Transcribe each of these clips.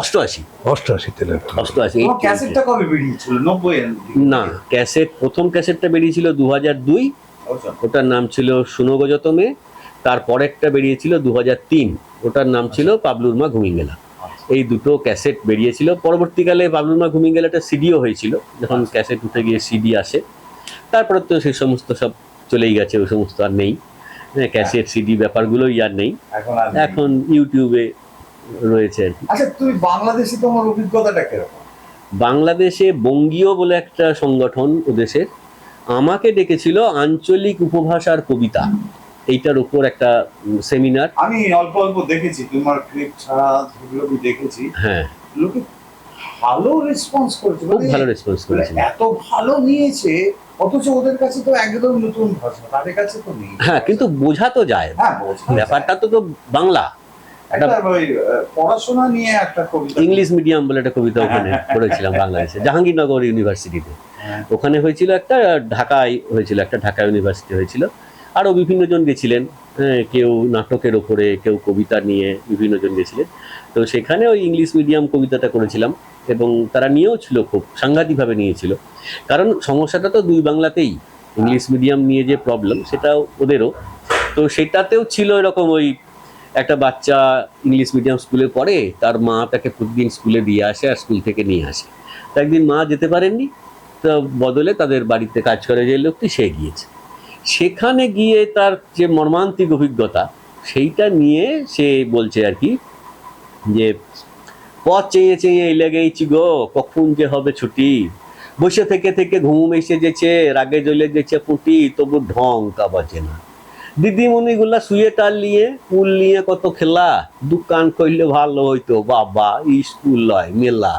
অষ্টআশি। অষ্টআশিতে অষ্টআশি তোমার ক্যাসেটটা কবে বেরিয়েছিল? নব্বই না ক্যাসেট প্রথম ক্যাসেটটা বেরিয়েছিল দু হাজার দুই। আচ্ছা। ওটার নাম ছিল সুনগজতমে। তার পরেরটা বেরিয়েছিল দু হাজার তিন। ওটার নাম ছিল পাবলুর মা ঘুমিঙ্গেলা এই দুটো ক্যাসেট বেরিয়েছিল। পরবর্তীকালে পাবলুর মা ঘুমিঙ্গেলাটা সিডিও হয়েছিল যখন ক্যাসেট উঠে গিয়ে সিডি আসে। তারপরে তো সেই সমস্ত সব চলেই গেছে ওই সমস্ত আর নেই। হ্যাঁ ক্যাসেট সিডি ব্যাপারগুলোই নেই। এখন আর নেই। এখন ইউটিউবে রয়েছে আর কি। আচ্ছা তুমি বাংলাদেশে তোমার অভিজ্ঞতাটা কীরকম? বাংলাদেশে বঙ্গীয় বলে একটা সংগঠন ওদেশের আমাকে ডেকেছিল আঞ্চলিক উপভাষার কবিতা। এইটার উপর একটা সেমিনার আমি অল্প অল্প দেখেছি তোমার ক্লিপ ছাড়া যেগুলো আমি দেখেছি। হ্যাঁ। লোকে ভালো রেসপন্স করেছে। খুব মানে ভালো রেসপন্স করেছে। এত ভালো নিয়েছে অথচ ওদের কাছে তো একদম নতুন ভাষা তাদের কাছে তো নেই। হ্যাঁ কিন্তু বোঝা তো যায়। হ্যাঁ যায়। ব্যাপারটা তো তো বাংলা। একটা পড়াশোনা নিয়ে একটা কবিতা ইংলিশ মিডিয়াম বলে একটা কবিতা ওখানে পড়েছিলাম বাংলাদেশে জাহাঙ্গীরনগর ইউনিভার্সিটিতে। হ্যাঁ। ওখানে হয়েছিল একটা ঢাকায় হয়েছিল একটা ঢাকা ইউনিভার্সিটি হয়েছিল। আরও বিভিন্ন জন গেছিলেন হ্যাঁ, কেউ নাটকের ওপরে কেউ কবিতা নিয়ে বিভিন্ন জন গেছিলেন। তো সেখানে ওই ইংলিশ মিডিয়াম কবিতাটা করেছিলাম এবং তারা নিয়েও ছিল খুব সাংঘাতিকভাবে নিয়েছিল। কারণ সমস্যাটা তো দুই বাংলাতেই ইংলিশ মিডিয়াম নিয়ে যে প্রবলেম সেটাও ওদেরও। তো সেটাতেও ছিল এরকম ওই একটা বাচ্চা ইংলিশ মিডিয়াম স্কুলে পড়ে, তার মা তাকে প্রতিদিন স্কুলে দিয়ে আসে আর স্কুল থেকে নিয়ে আসে। তো একদিন মা যেতে পারেননি, তো বদলে তাদের বাড়িতে কাজ করে যে লোকটি, সে গিয়েছে। সেখানে গিয়ে তার যে মর্মান্তিক অভিজ্ঞতা, সেইটা নিয়ে সে বলছে আর কি যে, পথ চেয়ে চেয়ে লেগেইছি গো, কখন যে হবে ছুটি? বসে থেকে থেকে ঘুম এসে যেছে, রাগে জ্বলে যেছে পুঁটি, তবু ঢং বাজে না। দিদিমণিগুলা শুয়ে টাল নিয়ে উল নিয়ে কত খেলা। দোকান করলে ভালো হইতো। বাবা, স্কুল লয়, মেলা।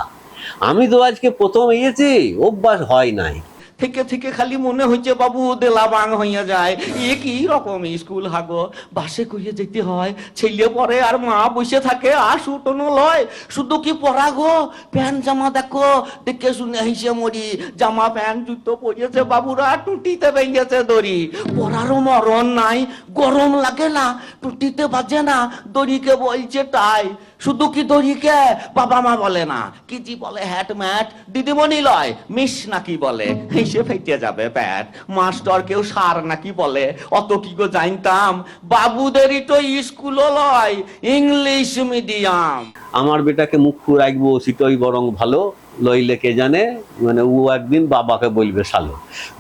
আমি তো আজকে প্রথম এসেছি, অভ্যাস হয় নাই। থেকে থেকে খালি মনে হচ্ছে বাবু দেলা বাং হইয়া যায়। এ কি রকম স্কুল হাগো? বাসে কইয়ে যেতে হয়, ছেলে পরে আর মা বসে থাকে, আর সুটনো লয়। শুধু কি পরা গো? প্যান্ট জামা দেখো, দেখে শুনে হিসে মরি। জামা প্যান্ট জুতো পরিয়েছে বাবুরা, টুটিতে ভেঙেছে দড়ি। পরারও মরণ নাই, গরম লাগে না, টুটিতে বাজে না, দড়িকে বলছে তাই শুধু কি দড়িকে বাবা মা বলে না? কি জি বলে? Hat mat? দিদিমণি লয় মিস নাকি বলে? হেসে ফেটে যাবে প্যাট। মাস্টার কেউ সার নাকি বলে? অত কি গো জানতাম? বাবুদেরই তো স্কুলও লয় ইংলিশ মিডিয়াম। আমার বেটাকে মুখ রাখব সেটাই বরং ভালো। লইলে কে জানে? মানে ও একদিন বাবাকে বলবে সালো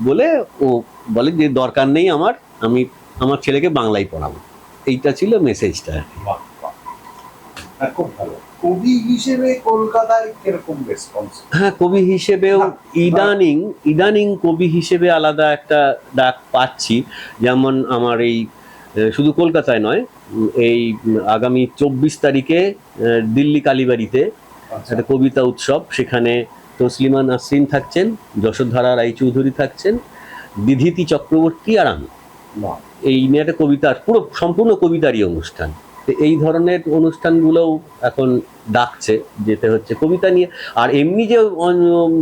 বলে ও বলে যে দরকার নেই আমার আমি আমার ছেলেকে বাংলায় পড়াবো। এইটা ছিল মেসেজটা। হ্যাঁ, খুব ভালো। কবি হিসেবে কলকাতায় কীরকম রেসপন্স হ্যাঁ কবি হিসেবেও ইদানিং ইদানিং কবি হিসেবে আলাদা একটা ডাক পাচ্ছি। যেমন আমার এই শুধু কলকাতায় নয় এই আগামী চব্বিশ তারিখে দিল্লি কালীবাড়িতে একটা কবিতা উৎসব। সেখানে তসলিমা নাসরিন থাকছেন যশোধরা রায়চৌধুরী থাকছেন বিধিতি চক্রবর্তী আর আমি। এই নিয়ে একটা কবিতার পুরো সম্পূর্ণ কবিতারই অনুষ্ঠান। তো এই ধরনের অনুষ্ঠানগুলোও এখন ডাকছে যেতে হচ্ছে কবিতা নিয়ে। আর এমনি যে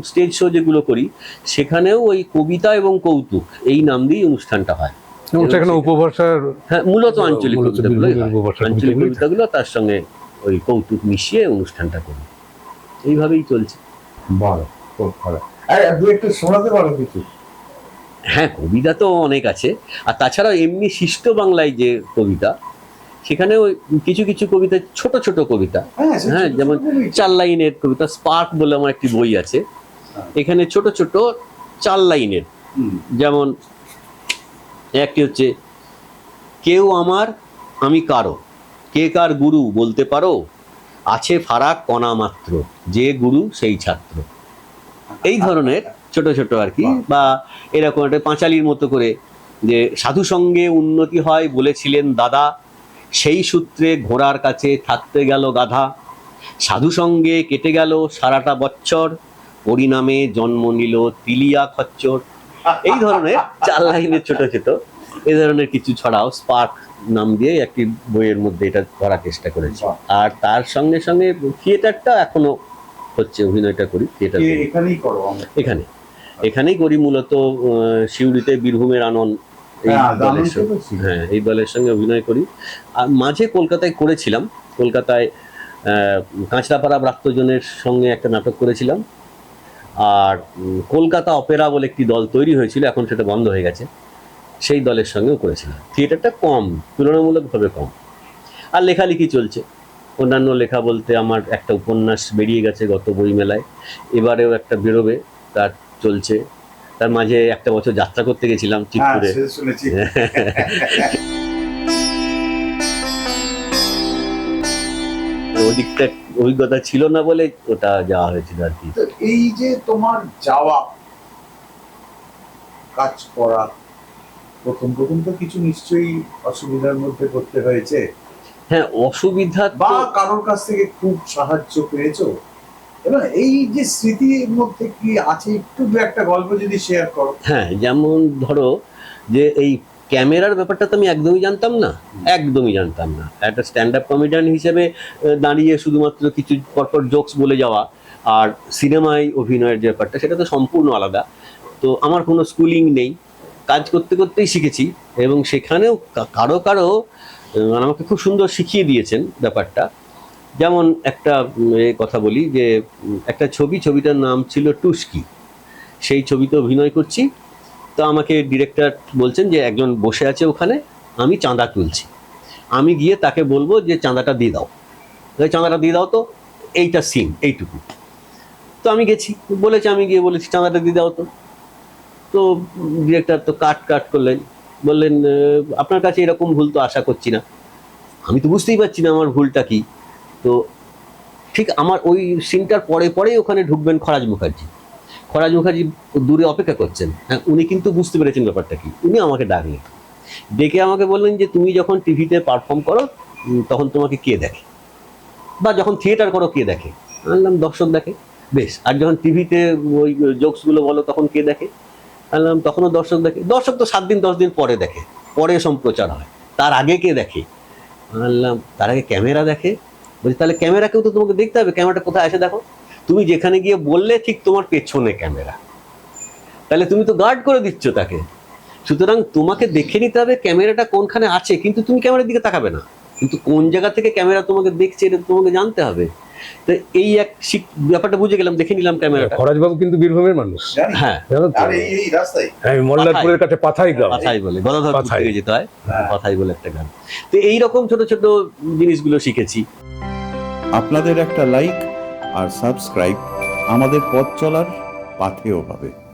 স্টেজ শো যেগুলো করি সেখানেও ওই কবিতা এবং কৌতুক এই নাম দিয়েই অনুষ্ঠানটা হয়। সেখানে উপভাষার হ্যাঁ মূলত আঞ্চলিক আঞ্চলিক কবিতাগুলো তার সঙ্গে ওই কৌতুক মিশিয়ে অনুষ্ঠানটা করি। এইভাবেই চলছে। ভালো ভালো। দু একটু শোনাতে পারো কিছু? হ্যাঁ কবিতা তো অনেক আছে। আর তাছাড়া এমনি শিষ্ট বাংলায় যে কবিতা সেখানে ওই কিছু কিছু কবিতা ছোট ছোট কবিতা। হ্যাঁ হ্যাঁ যেমন চার লাইনের কবিতা স্পার্ক বলে আমার একটি বই আছে। এখানে ছোট ছোট চার লাইনের। যেমন একটি হচ্ছে কেউ আমার আমি কারও। কে কার গুরু বলতে পারো? আছে ফারাক কণা মাত্র। যে গুরু সেই ছাত্র। এই ধরনের ছোট ছোট আর কি বা এরকম একটা পাঁচালির মতো করে যে সাধু সঙ্গে উন্নতি হয় বলেছিলেন দাদা সেই সূত্রে ঘোড়ার কাছে থাকতে গেল গাধা। সাধু সঙ্গে কেটে গেল সারাটা বছর পরিণামে জন্ম নিল তিলিয়া খচ্চর। এই ধরনের চার লাইনের ছোট ছোট এই ধরনের কিছু ছড়াও স্পার্ক নাম দিয়ে একটি বইয়ের মধ্যে এটা করার চেষ্টা করেছি। আর তার সঙ্গে সঙ্গে থিয়েটারটা এখনও হচ্ছে অভিনয়টা করি থিয়েটার এখানেই করো এখানে এখানেই। করি মূলত সিউড়িতে বীরভূমের আনন্দ। হ্যাঁ। হ্যাঁ এই দলের সঙ্গে অভিনয় করি। আর মাঝে কলকাতায় করেছিলাম। কলকাতায় কাঁচরাপাড়া ব্রাত্যজনের সঙ্গে একটা নাটক করেছিলাম। আর কলকাতা অপেরা বলে একটি দল তৈরি হয়েছিল এখন সেটা বন্ধ হয়ে গেছে। সেই দলের সঙ্গেও করেছিলাম। থিয়েটারটা কম তুলনামূলকভাবে কম। আর লেখালেখি চলছে। অন্যান্য লেখা বলতে আমার একটা উপন্যাস বেরিয়ে গেছে গত বইমেলায়। এবারেও একটা বেরোবে তার চলছে। তার মাঝে একটা বছর যাত্রা করতে গেছিলাম হ্যাঁ চিতপুরে। ওদিকটা অভিজ্ঞতা ছিল না বলে ওটা যাওয়া হয়েছিল আর কি। এই যে তোমার যাওয়া কাজ করা প্রথম প্রথম তো কিছু নিশ্চয়ই অসুবিধার মধ্যে পড়তে হয়েছে। হ্যাঁ অসুবিধা বা কারোর কাছ থেকে খুব সাহায্য পেয়েছ? এবং এই যে স্মৃতির মধ্যে কি আছে? একটু দু একটা গল্প যদি শেয়ার করো। হ্যাঁ যেমন ধরো যে এই ক্যামেরার ব্যাপারটা তো আমি একদমই জানতাম না। একদমই জানতাম না। একটা স্ট্যান্ড আপ কমেডিয়ান হিসেবে দাঁড়িয়ে শুধুমাত্র কিছু পরপর জোকস বলে যাওয়া আর সিনেমায় অভিনয়ের ব্যাপারটা, সেটা তো সম্পূর্ণ আলাদা। তো আমার কোনো স্কুলিং নেই। কাজ করতে করতেই শিখেছি এবং সেখানেও কারও কারও আমাকে খুব সুন্দর শিখিয়ে দিয়েছেন ব্যাপারটা। যেমন একটা কথা বলি যে একটা ছবি, ছবিটার নাম ছিল টুস্কি। সেই ছবিতে অভিনয় করছি। তো আমাকে ডিরেক্টর বলছেন যে, একজন বসে আছে ওখানে, আমি চাঁদা তুলছি। আমি গিয়ে তাকে বলব যে, চাঁদাটা দিয়ে দাও। চাঁদাটা দিয়ে দাও তো, এইটা সিন এইটুকু। তো আমি গেছি। বলেছে, আমি গিয়ে বলেছি, চাঁদাটা দিয়ে দাও তো। তো ডিরেক্টর তো কাট কাট করলেন। বললেন আপনার কাছে এরকম ভুল তো আশা করছি না। আমি তো বুঝতেই পারছি না আমার ভুলটা কি। তো ঠিক আমার ওই সিনটার পরে পরেই ওখানে ঢুকবেন খরাজ মুখার্জি। খরাজ মুখার্জি দূরে অপেক্ষা করছেন। হ্যাঁ উনি কিন্তু বুঝতে পেরেছেন ব্যাপারটা কি। উনি আমাকে ডাকলেন। ডেকে আমাকে বললেন যে, তুমি যখন টিভিতে পারফর্ম করো তখন তোমাকে কে দেখে? বা যখন থিয়েটার করো, কে দেখে? আনলাম দর্শক দেখে। বেশ, আর যখন টিভিতে ওই জোকসগুলো বলো, তখন কে দেখে? আনলাম তখনও দর্শক দেখে। দর্শক তো সাত দিন, দশ দিন পরে দেখে, পরে সম্প্রচার হয়। তার আগে কে দেখে? আনলাম তার আগে ক্যামেরা দেখে। বলছি তাহলে ক্যামেরাকেও তো তোমাকে দেখতে হবে ক্যামেরাটা কোথায়? আছে দেখো। তুমি যেখানে গিয়ে বললে ঠিক তোমার পেছনে ক্যামেরা। তাহলে তুমি তো গার্ড করে দিচ্ছ তাকে। সুতরাং তোমাকে দেখে নিতে হবে ক্যামেরাটা কোনখানে আছে কিন্তু তুমি ক্যামেরার দিকে তাকাবে না। কিন্তু কোন জায়গা থেকে ক্যামেরা তোমাকে দেখছে এটা তোমাকে জানতে হবে। তো এই এক ব্যাপারটা বুঝে গেলাম দেখে নিলাম ক্যামেরাটা। খরাজবাবু কিন্তু বীরভূমের মানুষ। হ্যাঁ। জানো এই এই রাস্তায়। হ্যাঁ, মল্লারপুরের কাছে পাথাই গ্রাম। কথাই বলে পাথাই। যেতে হয় হ্যাঁ। কথাই বলে একটা গান তো এইরকম ছোট ছোট জিনিসগুলো শিখেছি। আপনাদের একটা লাইক আর সাবস্ক্রাইব আমাদের পথ চলার পাথেও হবে।